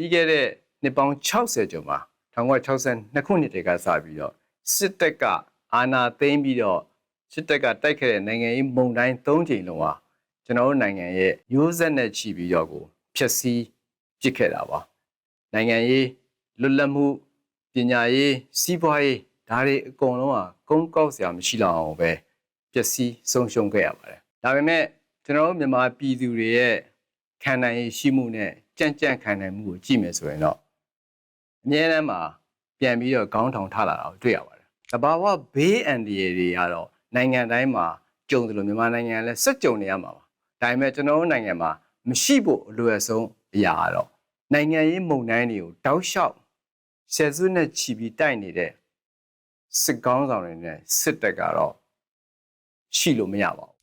ပြီးခဲ့တဲ့နှစ်ပေါင်း60ကျော်မှာ1962ခုနှစ်တည်းကစပြီးတော့စစ်တပ်ကအာဏာသိမ်းပြီးတော့စစ်တပ်ကတိုက်ခဲ့တဲ့နိုင်ငံရေးမုံတိုင်း၃ချိန်လုံးဟာကျွန်တော်တို့နိုင်ငံရဲ့ရိုးစက်နဲ့ချီပြီးတော့ကိုဖျက်ဆီးပစ်ခဲ့တာပါနိုင်ငံရေးလွတ်လပ်မှုပညာရေးစီးပွားရေးဒါတွေအကုန်လုံးဟာကုန်းကောက်စရာမရှိတော့အောင်ပဲပျက်စီးဆုံးရှုံးခဲ့ရပါတယ်ဒါပေမဲ့ကျွန်တော်တို့မြန်မာပြည်သူတွေရဲ့ ခံနိုင်ရည်ရှိမှုနဲ့ကြံ့ကြံ့ခံနိုင်မှုကိုကြည့်မယ်ဆိုရင်တော့အမြဲတမ်းမှာပြန်ပြီးတော့ခေါင်းထောင်ထလာတာကိုတွေ့ရပါတယ်။တဘာဝဘေးအန္တရာယ်တွေကတော့နိုင်ငံတိုင်းမှာကြုံတယ်လို့မြန်မာနိုင်ငံကလည်းစက်ကြုံနေရမှာပါ။ဒါပေမဲ့ကျွန်တော်တို့နိုင်ငံမှာမရှိဖို့အလွယ်ဆုံးအရာကတော့နိုင်ငံရေးမုံတိုင်းတွေကိုတောက်လျှောက်ဆယ်စုနှစ်ချီပြီးတိုက်နေတဲ့စစ်ကောင်းဆောင်တွေနဲ့စစ်တပ်ကတော့ရှိလို့မရပါဘူး